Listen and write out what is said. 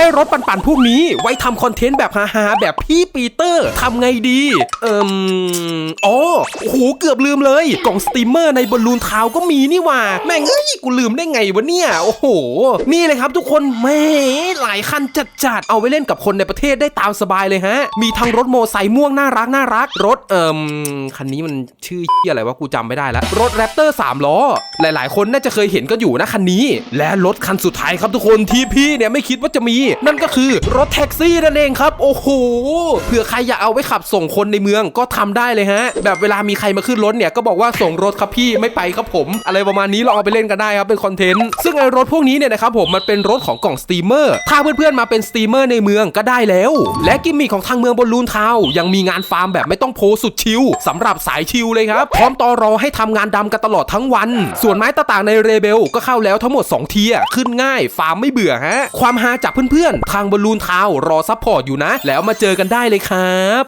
ได้รถปั่นๆพวกนี้ ไว้ทำคอนเทนต์แบบฮาๆแบบพี่ปีเตอร์ทำไงดี เอิมอ๋อโอ้โหเกือบลืมเลย กล่องสตรีมเมอร์ในบอลลูนเท้าก็มีนี่ว่า แม่งเอ้ยกูลืมได้ไงวะเนี่ย โอ้โห นี่เลยครับทุกคนแหม่หลายคันจัดๆ เอาไว้เล่นกับคนในประเทศได้ตามสบายเลยฮะ มีทั้งรถโมไซค์ม่วงน่ารักน่ารัก รถเอิมคันนี้มันชื่อเหี้ยอะไรวะกูจำไม่ได้แล้วรถแรปเตอร์3ล้อ หลายๆ คนน่าจะเคยเห็นก็อยู่นะคันนี้ และรถคันสุดท้ายครับทุกคนที่พี่เนี่ยไม่คิดว่าจะมี นั่นก็คือรถแท็กซี่นั่นเองครับ โอ้โหเผื่อใครอยากเอาไว้ขับส่งคนในเมืองก็ทำได้เลยฮะ แบบเวลามีใครมาขึ้นรถเนี่ยก็บอกว่าส่งรถครับพี่ไม่ไปครับผม อะไรประมาณนี้ลองเอาไปเล่นกันได้ครับเป็นคอนเทนต์ซึ่งไอ้รถพวกนี้เนี่ยนะครับผมมันเป็นรถของกล่องสตรีมเมอร์ถ้าเพื่อนๆมาเป็นสตรีมเมอร์ในเมืองก็ได้แล้ว และกิมมิคของทางเมืองบนลูนทาวยังมีงานฟาร์มแบบไม่ต้องโพลสุดชิลสำหรับสายชิลเลยครับพร้อมตอรอให้ทำงานดำกันตลอดทั้งวันส่วนไม้ต่างๆในเรเบลก็เข้าแล้วทั้งหมด 2 เทียขึ้นง่ายฟาร์มไม่เบื่อฮะ ความฮาจากเพื่อนๆ ทางบอลลูนทาวรอซัพพอร์ตอยู่นะ แล้วมาเจอกันได้เลยครับ